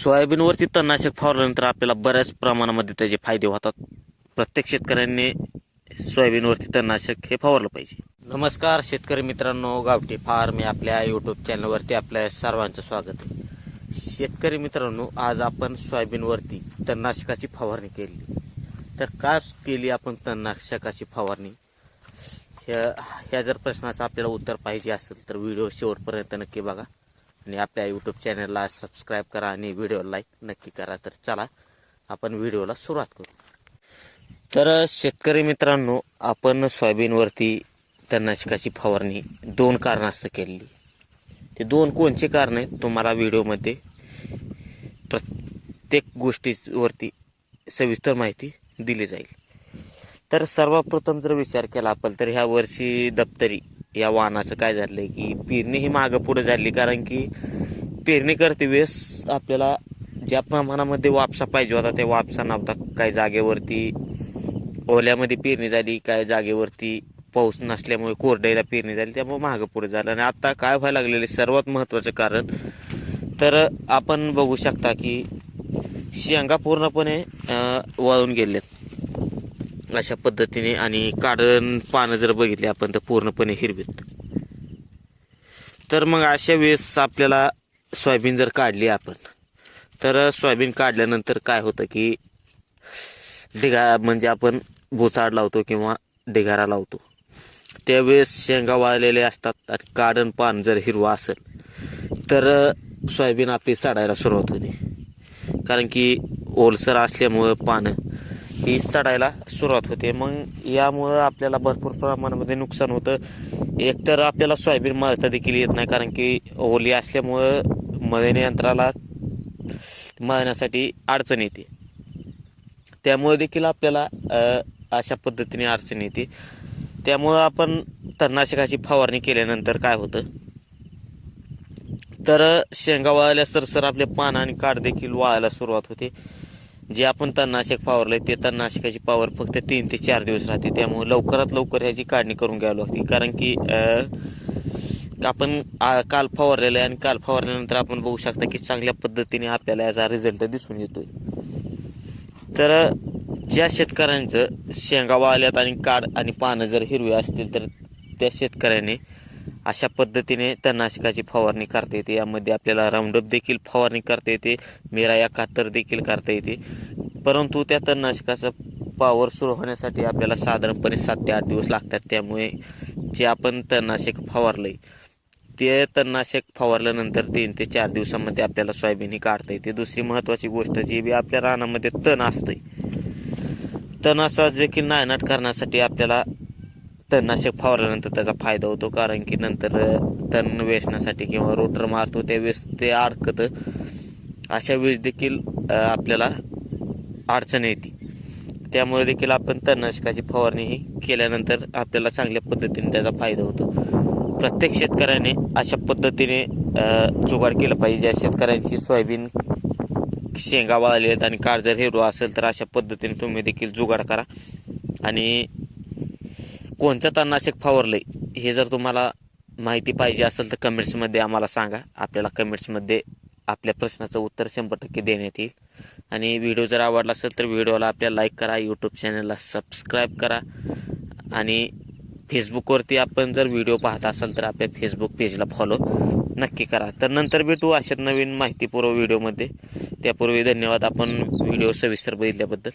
सोयाबीनवरती तणनाशक फवारल्यानंतर आपल्याला बऱ्याच प्रमाणामध्ये त्याचे फायदे होतात. प्रत्येक शेतकऱ्यांनी सोयाबीनवरती तणनाशक हे फवारलं पाहिजे. नमस्कार शेतकरी मित्रांनो गावठी फार्म या आपल्या यूट्यूब चॅनलवरती आपल्या सर्वांचं स्वागत आहे. शेतकरी मित्रांनो आज आपण सोयाबीनवरती तणनाशकाची फवारणी केली. तर का केली आपण तणनाशकाची फवारणी? ह्या ह्या जर प्रश्नाचं आपल्याला उत्तर पाहिजे असेल तर व्हिडिओ शेवटपर्यंत नक्की बघा. आणि आपल्या यूट्यूब चॅनलला सबस्क्राईब करा आणि व्हिडिओ लाईक नक्की करा. तर चला आपण व्हिडिओला सुरुवात करू. तर शेतकरी मित्रांनो आपण सोयाबीनवरती तणनाशकाची फवारणी दोन कारणास्त केलेली. ते दोन कोणचे कारण आहेत तुम्हाला व्हिडिओमध्ये प्रत्येक गोष्टीवरती सविस्तर माहिती दिली जाईल. तर सर्वप्रथम जर विचार केला आपण तर ह्या वर्षी दप्तरी या वाहनाचं काय झालंय की पेरणी ही मागं पुढे झाली कारण की पेरणी करते वेळेस आपल्याला ज्या प्रमाणामध्ये वापसा पाहिजे होता त्या वापसा नव्हता. काही जागेवरती ओल्यामध्ये पेरणी झाली काही जागेवरती पाऊस नसल्यामुळे कोरड्याला पेरणी झाली त्यामुळे मागं पुढे झालं. आणि आता काय व्हायला लागलेले सर्वात महत्त्वाचं कारण तर आपण बघू शकता की शेंगा पूर्णपणे वळून गेलेत. अशा पद्धतीने आणि काढण पानं जर बघितली आपण तर पूर्णपणे हिरवीत. तर मग अशा वेळेस आपल्याला सोयाबीन जर काढली आपण तर सोयाबीन काढल्यानंतर काय होतं की ढिगा म्हणजे आपण भुचाड लावतो किंवा ढिगारा लावतो. त्यावेळेस शेंगा वाळलेले असतात आणि काढण पान जर हिरवा असेल तर सोयाबीन आपली सडायला सुरुवात होते. कारण की ओलसर असल्यामुळं पानं ही चढायला सुरुवात होते. मग यामुळं आपल्याला भरपूर प्रमाणामध्ये नुकसान होतं. एकतर आपल्याला सोयाबीन मळता देखील येत नाही कारण की ओली असल्यामुळं मळणी यंत्राला मळण्यासाठी अडचण येते. त्यामुळे देखील आपल्याला अशा पद्धतीने अडचण येते. त्यामुळं आपण तणनाशकाची फवारणी केल्यानंतर काय होतं? तर शेंगा वाळायला सरसर आपले पान आणि काड देखील वाळायला सुरुवात होते. जे आपण तणनाशक फवारलंय ते तणनाशकाची पावर फक्त तीन ते चार दिवस राहते. त्यामुळे लवकरात लवकर ह्याची काढणी करून घ्यावी लागते. कारण की आपण काल फवारलेलं आहे आणि काल फवारल्यानंतर आपण बघू शकता की चांगल्या पद्धतीने आपल्याला याचा रिझल्ट दिसून येतोय. तर ज्या शेतकऱ्यांचं शेंगा वाळल्यात आणि काड आणि पानं जर हिरवी असतील तर त्या शेतकऱ्याने अशा पद्धतीने तणनाशकाची फवारणी करता येते. यामध्ये आपल्याला राऊंडअप देखील फवारणी करता येते. मेरा या कातर देखील करता येते. परंतु त्या तणनाशकाचा पावर सुरू होण्यासाठी आपल्याला साधारणपणे सात ते आठ दिवस लागतात. त्यामुळे जे आपण तणनाशक फवारलंय ते तणनाशक फवारल्यानंतर तीन ते चार दिवसामध्ये आपल्याला सोयाबीन ही काढता येते. दुसरी महत्त्वाची गोष्ट जी बी आपल्या रानामध्ये तण असतंय. तण देखील नायनाट करण्यासाठी आपल्याला तणनाशक फवारल्यानंतर त्याचा फायदा होतो कारण की नंतर तण वेचण्यासाठी किंवा रोटर मारतो त्यावेळेस ते अडकतं. अशा वेळेस देखील आपल्याला अडचण येते. त्यामुळे देखील आपण तणनाशकाची फवारणी ही केल्यानंतर आपल्याला चांगल्या पद्धतीने त्याचा फायदा होतो. प्रत्येक शेतकऱ्याने अशा पद्धतीने जुगाड केलं पाहिजे. ज्या शेतकऱ्यांची सोयाबीन शेंगा वाळले आहेत आणि काळ जर हिरवा असेल तर अशा पद्धतीने तुम्ही देखील जुगाड करा. आणि कोणतं तणनाशक फवारलंय हे जर तुम्हाला माहिती पाहिजे असेल तर कमेंट्समध्ये आम्हाला सांगा. आपल्याला कमेंट्समध्ये आपल्या प्रश्नाचं उत्तर शंभर टक्के देण्यात येईल. आणि व्हिडिओ जर आवडला असेल तर व्हिडिओला आपल्या लाईक करा यूट्यूब चॅनलला सबस्क्राईब करा. आणि फेसबुकवरती आपण जर व्हिडिओ पाहत असाल तर आपल्या फेसबुक पेजला फॉलो नक्की करा. तर नंतर भेटू अशा नवीन माहितीपूर्व व्हिडिओमध्ये त्यापूर्वी धन्यवाद. आपण व्हिडिओ सविस्तर बघितल्याबद्दल.